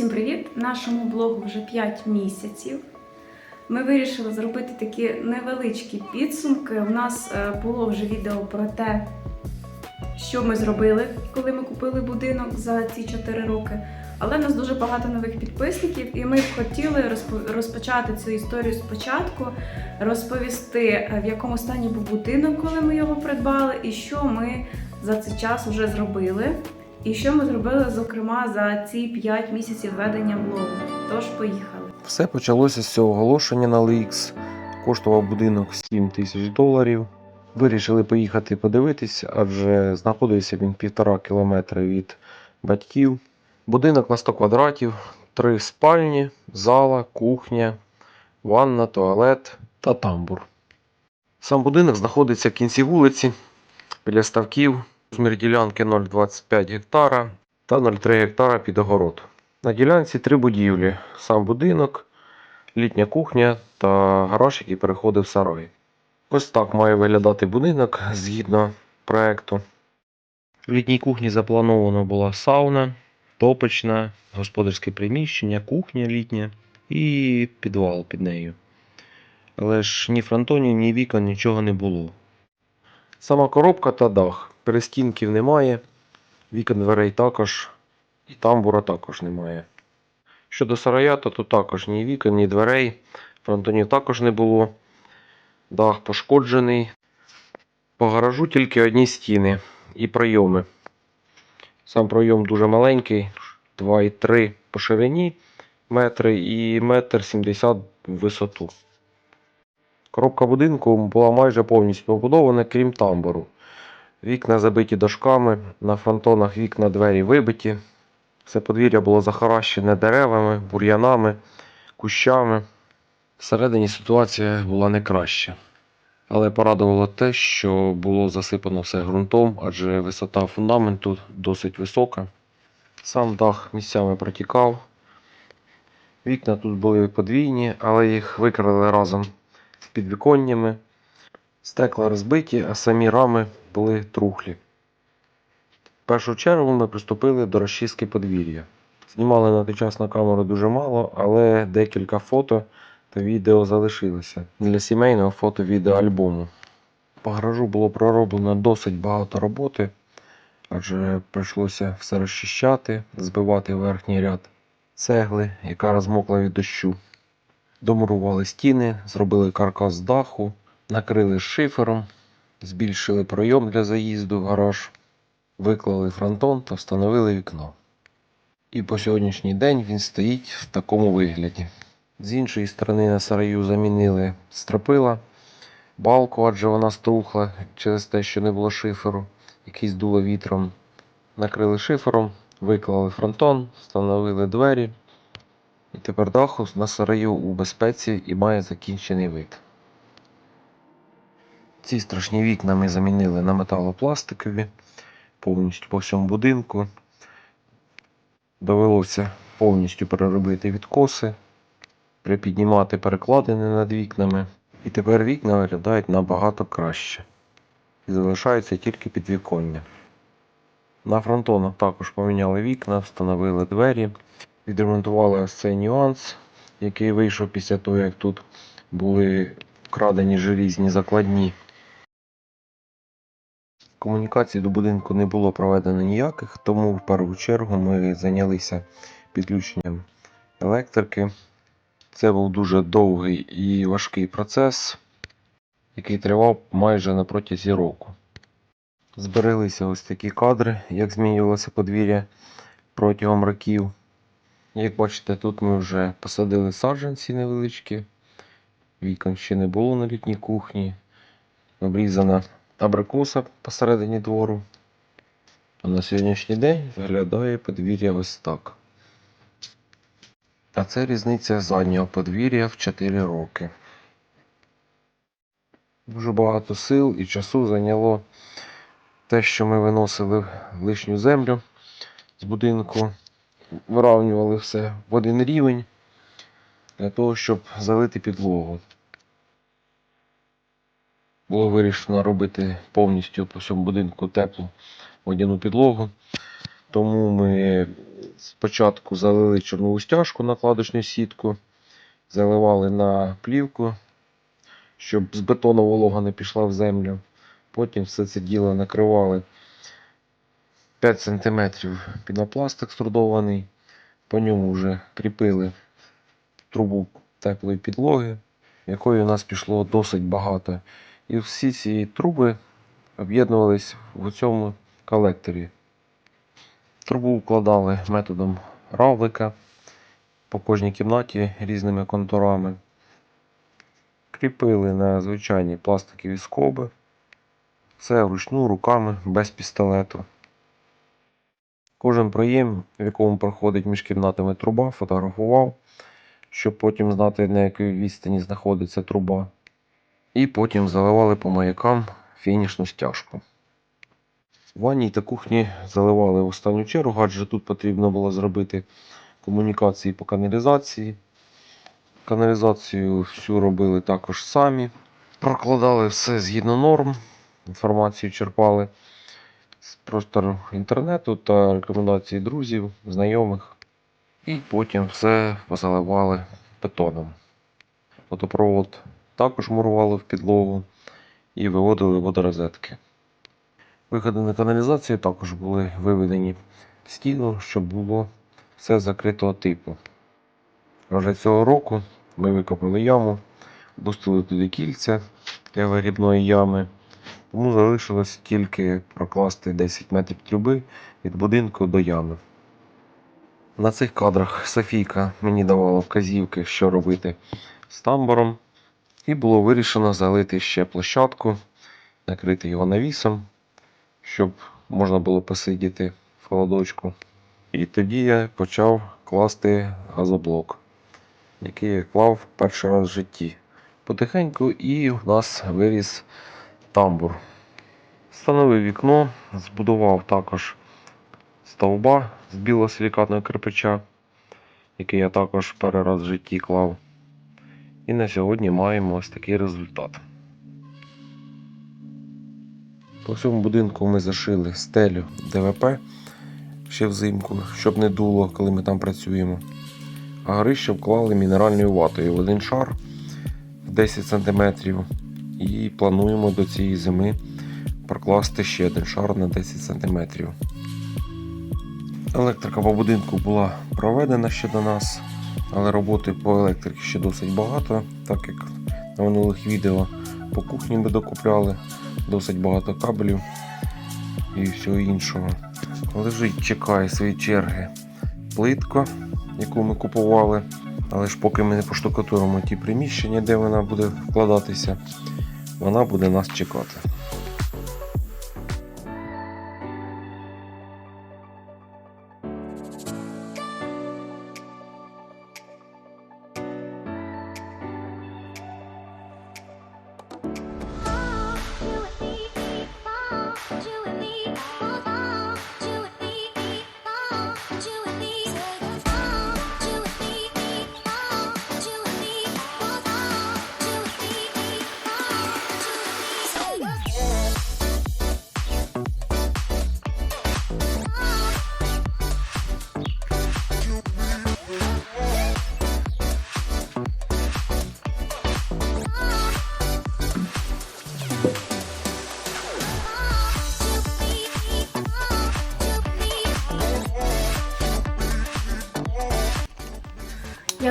Усім привіт! Нашому блогу вже 5 місяців. Ми вирішили зробити такі невеличкі підсумки. У нас е, було вже відео про те, що ми зробили, коли ми купили будинок за ці 4 роки. Але в нас дуже багато нових підписників, і ми б хотіли розпочати цю історію спочатку, розповісти, е, в якому стані був будинок, коли ми його придбали, і що ми за цей час вже зробили. І що ми зробили, зокрема, за ці 5 місяців ведення блогу. Тож поїхали. Все почалося з цього оголошення на LX. Коштував будинок 7 тисяч доларів. Вирішили поїхати подивитись, адже знаходився він півтора кілометри від батьків. Будинок на 100 квадратів, три спальні, зала, кухня, ванна, туалет та тамбур. Сам будинок знаходиться в кінці вулиці біля ставків. Розмір ділянки 0,25 гектара та 0,3 гектара під огород. На ділянці три будівлі: сам будинок, літня кухня та гараж, який переходив в сарай. Ось так має виглядати будинок згідно проекту. В літній кухні заплановано була сауна, топочна, господарське приміщення, кухня літня і підвал під нею. Але ж ні фронтонів, ні вікон, нічого не було. Сама коробка та дах. Перестінків немає, вікон дверей також, і тамбура також немає. Щодо сарая, то тут також ні вікон, ні дверей, фронтонів також не було. Дах пошкоджений. По гаражу тільки одні стіни і пройоми. Сам пройом дуже маленький, 2,3 по ширині метри і метр 70 в висоту. Коробка будинку була майже повністю побудована, крім тамбуру. Вікна забиті дошками, на фронтонах вікна двері вибиті. Все подвір'я було захаращене деревами, бур'янами, кущами. Всередині ситуація була не краща. Але порадувало те, що було засипано все ґрунтом, адже висота фундаменту досить висока. Сам дах місцями протікав. Вікна тут були подвійні, але їх викрали разом з підвіконнями. Стекла розбиті, а самі рами були трухлі. В першу чергу ми приступили до розчистки подвір'я. Знімали на той час на камеру дуже мало, але декілька фото та відео залишилося для сімейного фото-відеоальбому. По гаражу було пророблено досить багато роботи, адже прийшлося все розчищати, збивати верхній ряд цегли, яка розмокла від дощу. Домурували стіни, зробили каркас даху, накрили шифером, збільшили пройом для заїзду в гараж, виклали фронтон та встановили вікно. І по сьогоднішній день він стоїть в такому вигляді. З іншої сторони на сараю замінили стропила, балку, адже вона струхла через те, що не було шиферу, який здуло вітром. Накрили шифером, виклали фронтон, встановили двері. І тепер даху на сараю у безпеці і має закінчений вид. Ці страшні вікна ми замінили на металопластикові повністю по всьому будинку. Довелося повністю переробити відкоси, припіднімати перекладини над вікнами. І тепер вікна виглядають набагато краще. І залишається тільки підвіконня. На фронтонах також поміняли вікна, встановили двері, відремонтували ось цей нюанс, який вийшов після того, як тут були вкрадені желізні закладні. Комунікацій до будинку не було проведено ніяких, тому в першу чергу ми зайнялися підключенням електрики. Це був дуже довгий і важкий процес, який тривав майже на протязі року. Збереглися ось такі кадри, як змінювалося подвір'я протягом років. Як бачите, тут ми вже посадили саджанці невеличкі, вікон ще не було на літній кухні, обрізана абрикоса посередині двору. А на сьогоднішній день виглядає подвір'я ось так. А це різниця заднього подвір'я в 4 роки. Дуже багато сил і часу зайняло те, що ми виносили лишню землю з будинку, вирівнювали все в один рівень для того, щоб залити підлогу. Було вирішено робити повністю по всьому будинку теплу водяну підлогу. Тому ми Спочатку залили чорнову стяжку накладочну сітку, заливали на плівку, щоб з бетону волога не пішла в землю. Потім все це діло накривали 5 см пінопласт екструдований. По ньому вже кріпили трубу теплої підлоги, якої у нас пішло досить багато. І всі ці труби об'єднувались в цьому колекторі. Трубу вкладали методом равлика по кожній кімнаті різними контурами. Кріпили на звичайні пластикові скоби. Все вручну руками без пістолету. Кожен проєм, в якому проходить між кімнатами труба, фотографував, щоб потім знати, на якій відстані знаходиться труба. І потім заливали по маякам фінішну стяжку. В ванній та кухні заливали в останню чергу, адже тут потрібно було зробити комунікації по каналізації. Каналізацію всю робили також самі. Прокладали все згідно норм, інформацію черпали з простору інтернету та рекомендацій друзів, знайомих. І потім все позаливали бетоном. Водопровод також мурували в підлогу і виводили водорозетки. Виходи на каналізацію також були виведені в стіну, щоб було все закритого типу. Вже цього року ми викопали яму, пустили туди кільця для вигрібної ями. Тому залишилось тільки прокласти 10 метрів труби від будинку до ями. На цих кадрах Софійка мені давала вказівки, що робити з тамбуром, і було вирішено залити ще площадку, накрити його навісом, щоб можна було посидіти в холодочку. І тоді я почав класти газоблок, який я клав перший раз в житті. Потихеньку і в нас виріс тамбур. Встановив вікно, збудував також стовба з білосилікатного кирпича, який я також перший раз в житті клав. І на сьогодні маємо ось такий результат. По всьому будинку ми зашили стелю ДВП ще взимку, щоб не дуло, коли ми там працюємо. А горище вклали мінеральною ватою в один шар в 10 см. І плануємо до цієї зими прокласти ще один шар на 10 см. Електрика по будинку була проведена ще до нас, але роботи по електриці ще досить багато, так як на минулих відео по кухні ми докупляли досить багато кабелів і всього іншого. Лежить, чекає свої черги плитка, яку ми купували. Але ж поки ми не поштукатуримо ті приміщення, де вона буде вкладатися, вона буде нас чекати.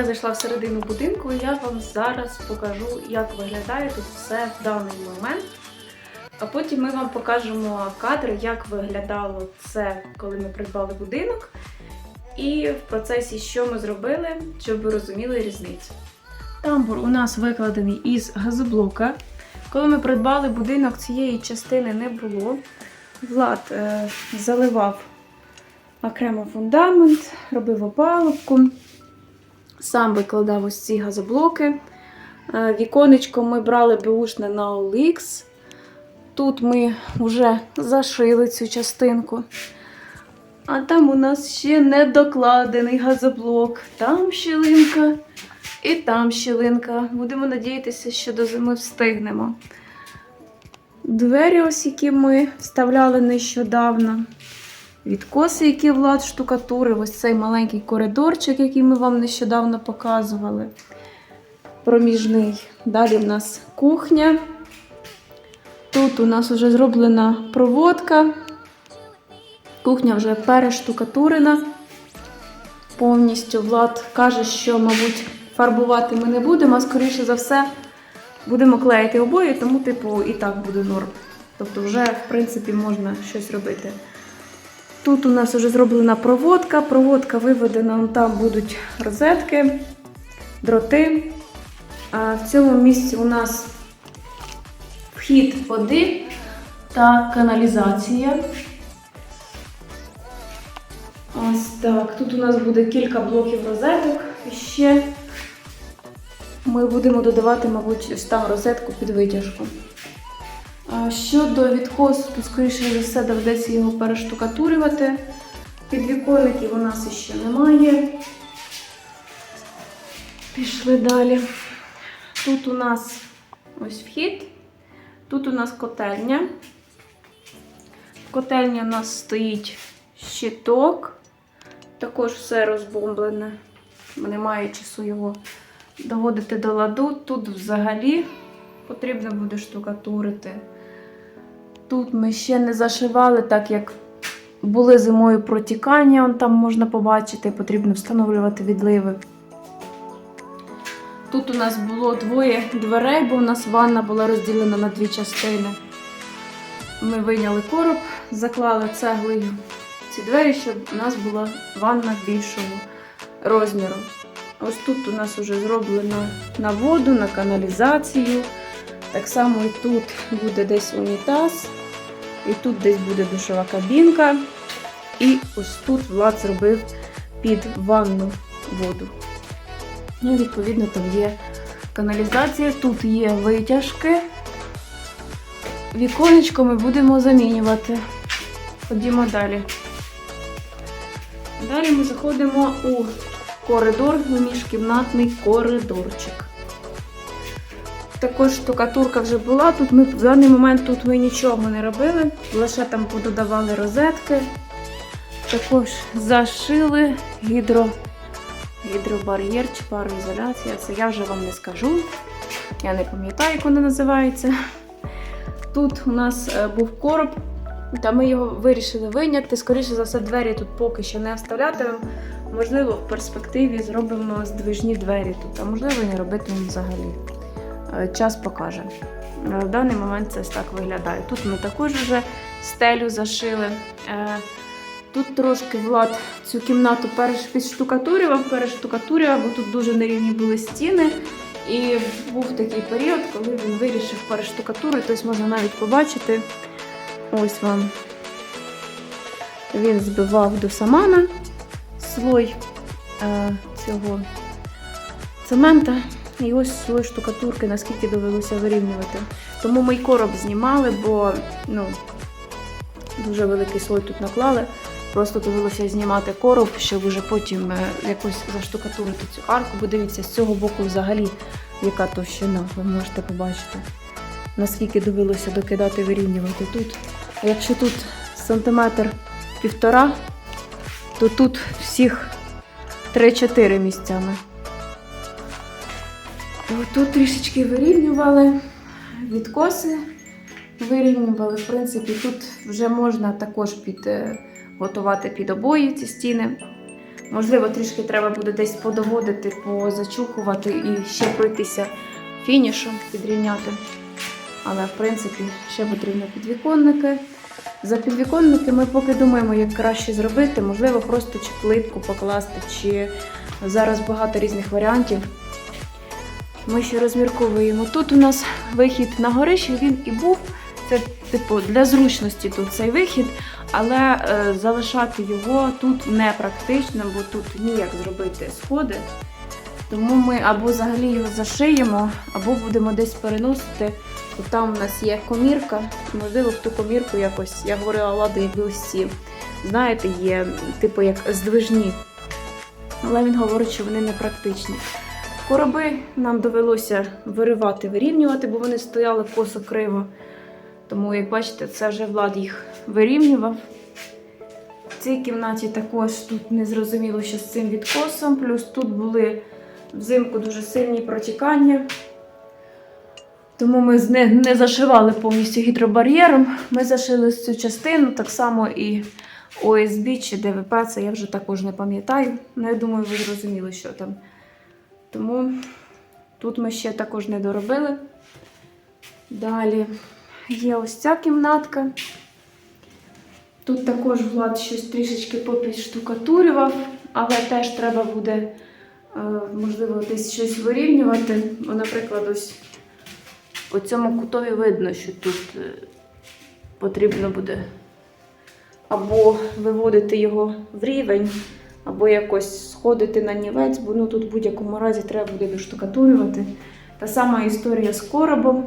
Я зайшла всередину будинку і я вам зараз покажу, як виглядає тут все в даний момент. А потім ми вам покажемо кадри, як виглядало це, коли ми придбали будинок. І в процесі, що ми зробили, щоб ви розуміли різницю. Тамбур у нас викладений із газоблока. Коли ми придбали будинок, цієї частини не було. Влад е, заливав окремо фундамент, робив опалубку. Сам викладав ось ці газоблоки. Е, Віконечко ми брали беушне на OLX. Тут ми вже зашили цю частинку. А там у нас ще недокладений газоблок. Там щілинка і там щілинка. Будемо надіятися, що до зими встигнемо. Двері, ось які ми вставляли нещодавно. Відкоси, які Влад штукатурив, ось цей маленький коридорчик, який ми вам нещодавно показували. Проміжний. Далі в нас кухня. Тут у нас вже зроблена проводка. Кухня вже перештукатурена. Повністю Влад каже, що, мабуть, фарбувати ми не будемо, а скоріше за все будемо клеїти обої, тому, типу, і так буде норм. Тобто, вже, в принципі, можна щось робити. Тут у нас вже зроблена проводка. Проводка виведена, там будуть розетки, дроти. А в цьому місці у нас вхід води та каналізація. Ось так. Тут у нас буде кілька блоків розеток. І ще ми будемо додавати, мабуть, там розетку під витяжку. Щодо відкосу, то, скоріше за все, доведеться його перештукатурювати. Підвіконників у нас ще немає. Пішли далі. Тут у нас ось вхід, тут у нас котельня. В котельні у нас стоїть щиток. Також все розбомблене. Немає часу його доводити до ладу. Тут взагалі потрібно буде штукатурити. Тут ми ще не зашивали, так як були зимою протікання, он там можна побачити, потрібно встановлювати відливи. Тут у нас було двоє дверей, бо у нас ванна була розділена на дві частини. Ми вийняли короб, заклали цеглою ці двері, щоб у нас була ванна більшого розміру. Ось тут у нас вже зроблено на воду, на каналізацію. Так само і тут буде десь унітаз, і тут десь буде душова кабінка. І ось тут Влад зробив під ванну воду. Ну, відповідно, там є каналізація, тут є витяжки. Віконечко ми будемо замінювати. Ходімо далі. Далі ми заходимо у коридор, у міжкімнатний коридорчик. Також штукатурка вже була. Тут ми в даний момент тут ми нічого не робили, лише там пододавали розетки. Також зашили гідро, гідробар'єр чи пароізоляція. Це я вже вам не скажу. Я не пам'ятаю, як вона називається. Тут у нас е, був короб, та ми його вирішили виняти. Скоріше за все, двері тут поки що не вставлятимемо. Можливо, в перспективі зробимо здвижні двері тут, а можливо, не робитимемо взагалі. Е, Час покаже. Е, В даний момент це так виглядає. Тут ми також вже стелю зашили. Е, Тут трошки Влад цю кімнату підштукатурював, перештукатурював, бо тут дуже нерівні були стіни. І був такий період, коли він вирішив перештукатурити. Ось можна навіть побачити. Ось вам. Він збивав до самана слой цього цемента. І ось слой штукатурки, наскільки довелося вирівнювати. Тому ми й короб знімали, бо ну, дуже великий слой тут наклали. Просто довелося знімати короб, щоб вже потім е, якось заштукатурити цю арку. Бо дивіться, з цього боку взагалі яка товщина, ви можете побачити. Наскільки довелося докидати вирівнювати тут. А якщо тут сантиметр півтора, то тут всіх 3-4 місцями. Тут трішечки вирівнювали відкоси, вирівнювали. В принципі, тут вже можна також під, е, готувати під обої ці стіни. Можливо, трішки треба буде десь подоводити, позачухувати і ще пройтися фінішом, підрівняти. Але, в принципі, ще потрібно підвіконники. За підвіконники ми поки думаємо, як краще зробити. Можливо, просто чи плитку покласти, чи зараз багато різних варіантів. Ми ще розмірковуємо. Тут у нас вихід на горище, він і був. Це, типу, для зручності тут цей вихід, але е, залишати його тут не практично, бо тут ніяк зробити сходи. Тому ми або взагалі його зашиємо, або будемо десь переносити. Бо там у нас є комірка, можливо, в ту комірку якось, я говорила ладу, якби ось ці, знаєте, є типу як здвижні. Але він говорить, що вони не практичні. Короби нам довелося виривати, вирівнювати, бо вони стояли косо криво. Тому, як бачите, це вже Влад їх вирівнював. В цій кімнаті також тут не зрозуміло, що з цим відкосом. Плюс тут були взимку дуже сильні протікання. Тому ми не, не зашивали повністю гідробар'єром. Ми зашили цю частину, так само і ОСБ чи ДВП, це я вже також не пам'ятаю. Ну, я думаю, ви зрозуміли, що там. Тому тут ми ще також не доробили. Далі є ось ця кімнатка. Тут також Влад щось трішечки попідштукатурював, але теж треба буде, е, можливо, десь щось вирівнювати. Бо, наприклад, ось по цьому кутові видно, що тут е, потрібно буде або виводити його в рівень, або якось сходити на нівець, бо ну, тут в будь-якому разі треба буде доштукатурювати. Та сама історія з коробом.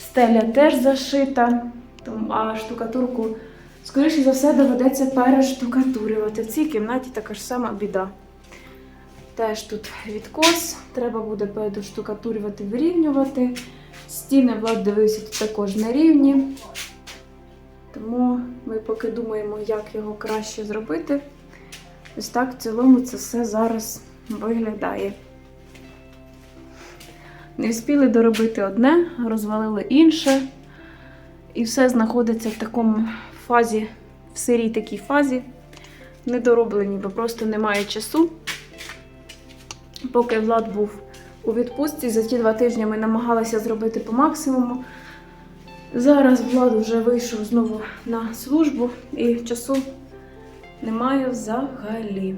Стеля теж зашита, а штукатурку, скоріше за все, доведеться перештукатурювати. В цій кімнаті така ж сама біда. Теж тут відкос, треба буде перештукатурювати, вирівнювати. Стіни Влад дивився тут також на рівні. Тому ми поки думаємо, як його краще зробити. Ось так в цілому це все зараз виглядає. Не встигли доробити одне, розвалили інше. І все знаходиться в такому фазі, в сирій такій фазі. Недороблені, бо просто немає часу. Поки Влад був у відпустці, за ті два тижні ми намагалися зробити по максимуму. Зараз Влад вже вийшов знову на службу і часу немає взагалі.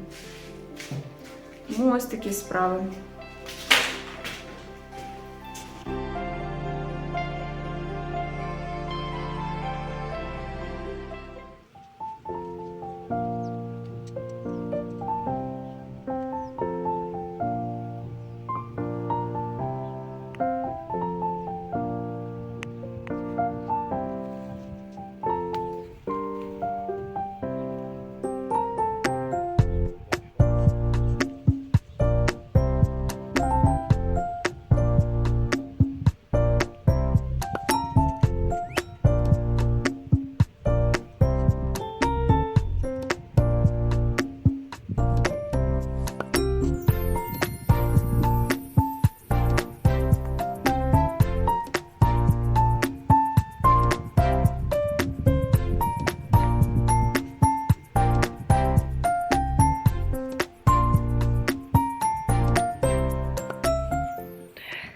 Ну, ось такі справи.